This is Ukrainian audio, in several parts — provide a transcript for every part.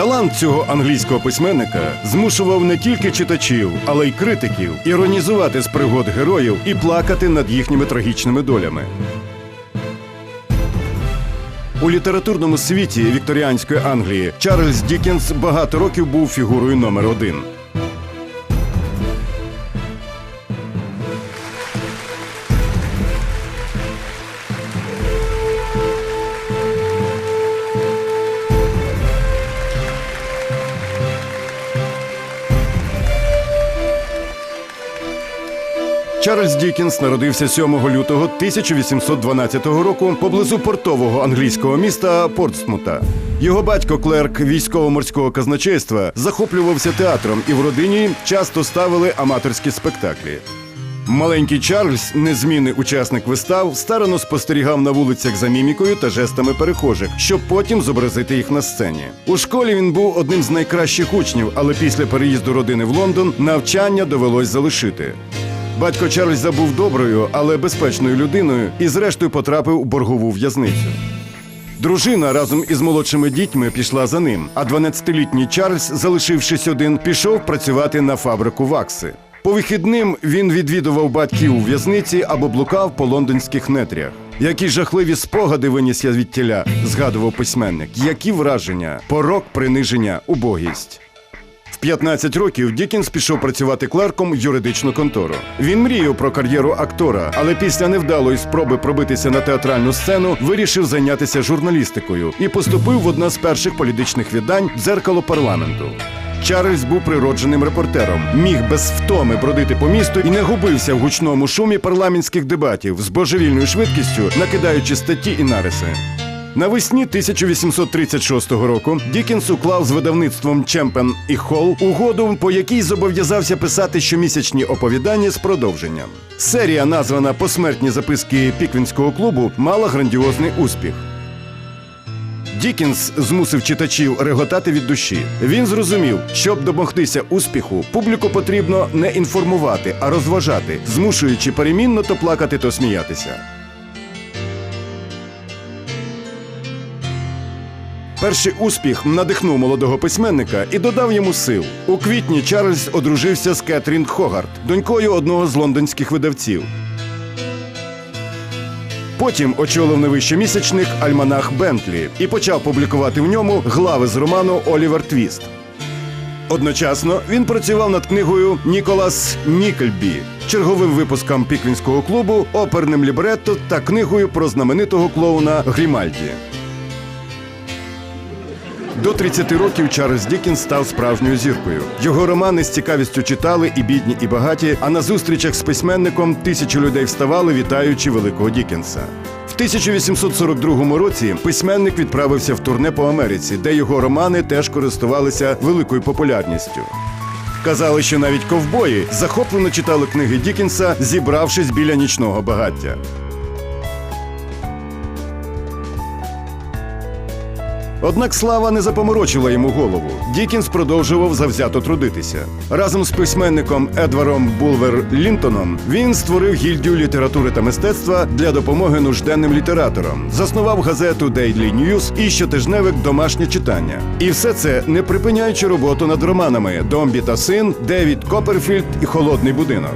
Талант цього англійського письменника змушував не тільки читачів, але й критиків іронізувати з пригод героїв і плакати над їхніми трагічними долями. У літературному світі вікторіанської Англії Чарльз Дікенс багато років був фігурою номер один. Чарльз Дікінс народився 7 лютого 1812 року поблизу портового англійського міста Портсмута. Його батько клерк військово-морського казначейства захоплювався театром і в родині часто ставили аматорські спектаклі. Маленький Чарльз, незмінний учасник вистав, старано спостерігав на вулицях за мімікою та жестами перехожих, щоб потім зобразити їх на сцені. У школі він був одним з найкращих учнів, але після переїзду родини в Лондон навчання довелось залишити. Батько Чарльза був доброю, але безпечною людиною і, зрештою, потрапив у боргову в'язницю. Дружина разом із молодшими дітьми пішла за ним, а 12-літній Чарльз, залишившись один, пішов працювати на фабрику вакси. По вихідним він відвідував батьків у в'язниці або блукав по лондонських нетрях. Які жахливі спогади виніс я від тіля, згадував письменник. Які враження, порок, приниження, убогість. В 15 років Дікінс пішов працювати клерком в юридичну контору. Він мріяв про кар'єру актора, але після невдалої спроби пробитися на театральну сцену вирішив зайнятися журналістикою і поступив в одне з перших політичних видань дзеркало парламенту. Чарльз був природженим репортером, міг без втоми бродити по місту і не губився в гучному шумі парламентських дебатів з божевільною швидкістю, накидаючи статті і нариси. Навесні 1836 року Дікінс уклав з видавництвом Чемпен і Холл угоду, по якій зобов'язався писати щомісячні оповідання з продовженням. Серія, названа Посмертні записки Піквінського клубу, мала грандіозний успіх. Дікінс змусив читачів реготати від душі. Він зрозумів, щоб домогтися успіху, публіку потрібно не інформувати, а розважати, змушуючи перемінно то плакати, то сміятися. Перший успіх надихнув молодого письменника і додав йому сил. У квітні Чарльз одружився з Кетрін Хогарт, донькою одного з лондонських видавців. Потім очолив найвищомісячник Альманах Бентлі і почав публікувати в ньому глави з роману Олівер Твіст. Одночасно він працював над книгою Ніколас Нікельбі, черговим випуском Піквінського клубу, оперним лібретто та книгою про знаменитого клоуна Грімальді. До 30 років Чарльз Дікінс став справжньою зіркою. Його романи з цікавістю читали і бідні, і багаті. А на зустрічах з письменником тисячі людей вставали, вітаючи великого Дікінса. В 1842 році письменник відправився в турне по Америці, де його романи теж користувалися великою популярністю. Казали, що навіть ковбої захоплено читали книги Дікінса, зібравшись біля нічного багаття. Однак слава не запоморочила йому голову. Дікінс продовжував завзято трудитися. Разом з письменником Едваром Булвер Лінтоном він створив гільдію літератури та мистецтва для допомоги нужденним літераторам, заснував газету Daily News і щотижневик домашнє читання. І все це не припиняючи роботу над романами Домбі та син, Девід Копперфільд і Холодний будинок.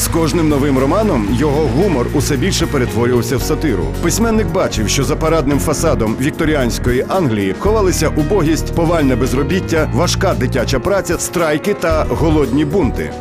З кожним новим романом його гумор усе більше перетворювався в сатиру. Письменник бачив, що за парадним фасадом вікторіанської Англії ховалися убогість, повальне безробіття, важка дитяча праця, страйки та голодні бунти.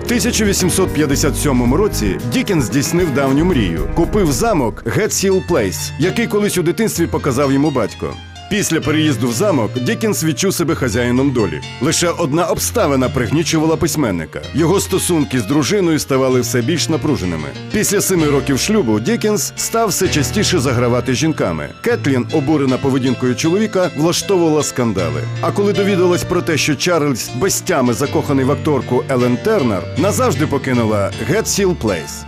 В 1857 році Дікінс здійснив давню мрію. Купив замок Гетсіл Плейс, який колись у дитинстві показав йому батько. Після переїзду в замок Дікінс відчув себе хазяїном долі. Лише одна обставина пригнічувала письменника. Його стосунки з дружиною ставали все більш напруженими. Після семи років шлюбу Дікінс став все частіше загравати жінками. Кетлін, обурена поведінкою чоловіка, влаштовувала скандали. А коли довідалась про те, що Чарльз без тями закоханий в акторку Елен Тернер, назавжди покинула Гетсіл Плейс.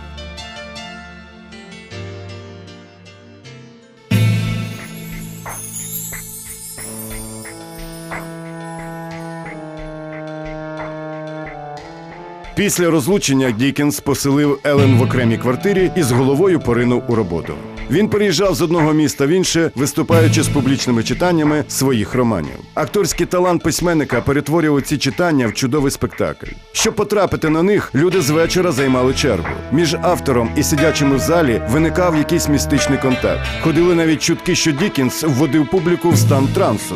Після розлучення Дікінс поселив Елен в окремій квартирі і з головою поринув у роботу. Він переїжджав з одного міста в інше, виступаючи з публічними читаннями своїх романів. Акторський талант письменника перетворював ці читання в чудовий спектакль. Щоб потрапити на них, люди з вечора займали чергу. Між автором і сидячими в залі виникав якийсь містичний контакт. Ходили навіть чутки, що Дікінс вводив публіку в стан трансу.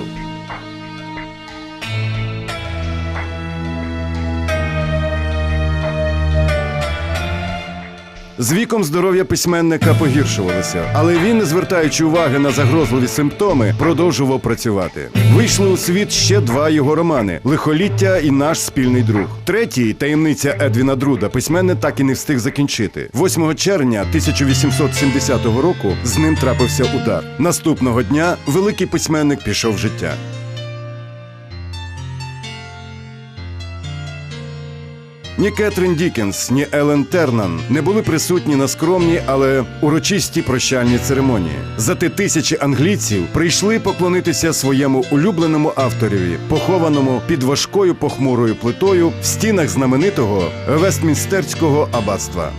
З віком здоров'я письменника погіршувалося, але він, не звертаючи уваги на загрозливі симптоми, продовжував працювати. Вийшли у світ ще два його романи: Лихоліття і наш спільний друг. Третій таємниця Едвіна Друда письменник так і не встиг закінчити. 8 червня 1870 року з ним трапився удар. Наступного дня великий письменник пішов в життя. Ні Кетрін Дікенс, ні Елен Тернан не були присутні на скромній, але урочистій прощальній церемонії. Зате тисячі англійців прийшли поклонитися своєму улюбленому авторіві, похованому під важкою похмурою плитою в стінах знаменитого Вестмінстерського аббатства.